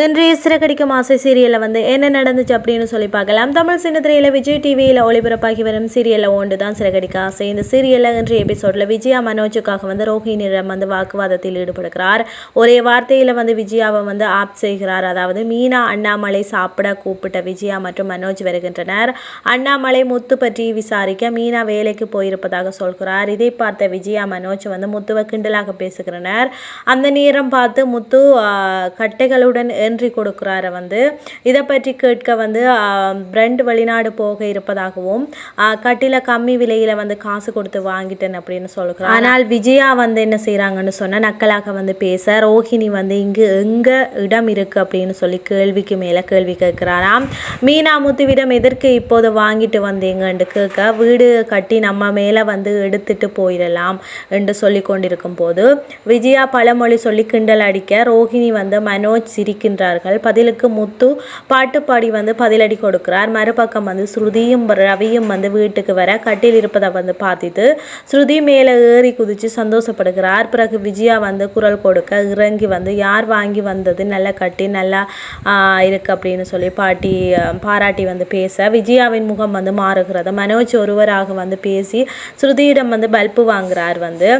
இன்றைய சிறகடிக்கும் ஆசை சீரியலில் வந்து என்ன நடந்துச்சு அப்படின்னு சொல்லி பார்க்கலாம். தமிழ் சின்னத்திரையில் விஜய் டிவியில் ஒளிபரப்பாகி வரும் சீரியலில் ஒன்று தான் சிறகடிக்க ஆசை. இந்த சீரியலில் இன்றைய எபிசோடில் விஜயா மனோஜுக்காக வந்து ரோஹினியிடம் வந்து வாக்குவாதத்தில் ஈடுபடுகிறார். ஒரே வார்த்தையில் வந்து விஜயாவை வந்து ஆப் செய்கிறார். அதாவது மீனா அண்ணாமலை சாப்பிட கூப்பிட்ட விஜயா மற்றும் மனோஜ் வருகின்றனர். அண்ணாமலை முத்து பற்றி விசாரிக்க மீனா வேலைக்கு போயிருப்பதாக சொல்கிறார். இதை பார்த்த விஜயா மனோஜ் வந்து முத்துவை கிண்டலாக பேசுகிறனர். அந்த நேரம் பார்த்து முத்து கட்டைகளுடன் என்ட்ரி கொடுக்குறாரு வந்து. இதை பற்றி கேட்க வந்து பிரெண்ட் வெளிநாடு போக இருப்பதாகவும் கட்டில கம்மி விலையில் வந்து காசு கொடுத்து வாங்கிட்டேன் அப்படின்னு சொல்கிறார். ஆனால் விஜயா வந்து என்ன செய்கிறாங்கன்னு சொன்னால் நக்கலாக வந்து பேச ரோஹிணி வந்து இங்கு எங்கே இடம் இருக்குது அப்படின்னு சொல்லி கேள்விக்கு மேலே கேள்வி கேட்குறாராம். மீனா முத்துவிடம் எதற்கு இப்போது வாங்கிட்டு வந்தீங்கன்னு கேட்க வீடு கட்டி நம்ம மேலே வந்து எடுத்துட்டு போயிடலாம் என்று சொல்லி கொண்டிருக்கும் போது விஜயா பழமொழி சொல்லி கிண்டல் அடிக்க ரோஹிணி வந்து மனோஜ் சிரிக்கின்றார்கள் பதிலுக்கு முத்து பாட்டு பாடி வந்து பதிலடி கொடுக்கிறார். மறுபக்கம் வந்து ஸ்ருதியும் ரவியும் வந்து வீட்டுக்கு வர கட்டில் இருப்பதை வந்து பார்த்துட்டு ஸ்ருதி மேலே ஏறி குதித்து சந்தோஷப்படுகிறார். பிறகு விஜயா வந்து குரல் கொடுக்க இறங்கி வந்து யார் வாங்கி வந்தது? நல்லா கட்டி நல்லா இருக்கு அப்படின்னு சொல்லி பாட்டி பாராட்டி வந்து பேச விஜயாவின் முகம் வந்து மாறுகிறது. மனோஜ் ஒருவராக வந்து பேசி ஸ்ருதியிடம் வந்து பல்பு வாங்குறார் வந்து.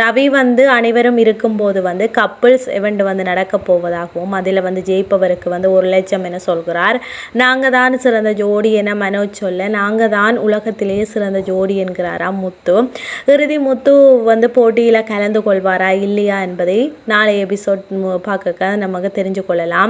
ரவி வந்து அனைவரும் இருக்கும்போது வந்து கப்பிள்ஸ் இவெண்ட் வந்து நடக்க போவதாகவும் அதில் வந்து ஜெயிப்பவருக்கு வந்து ஒரு லட்சம் என சொல்கிறார். நாங்கள் தான் சிறந்த ஜோடி என மனோஜ் சொல்ல நாங்கள் தான் உலகத்திலேயே சிறந்த ஜோடி என்கிறாராம் முத்து. இறுதி முத்து வந்து போட்டியில் கலந்து கொள்வாரா இல்லையா என்பதை நாளை எபிசோட் பார்க்க நமக்கு தெரிஞ்சு கொள்ளலாம்.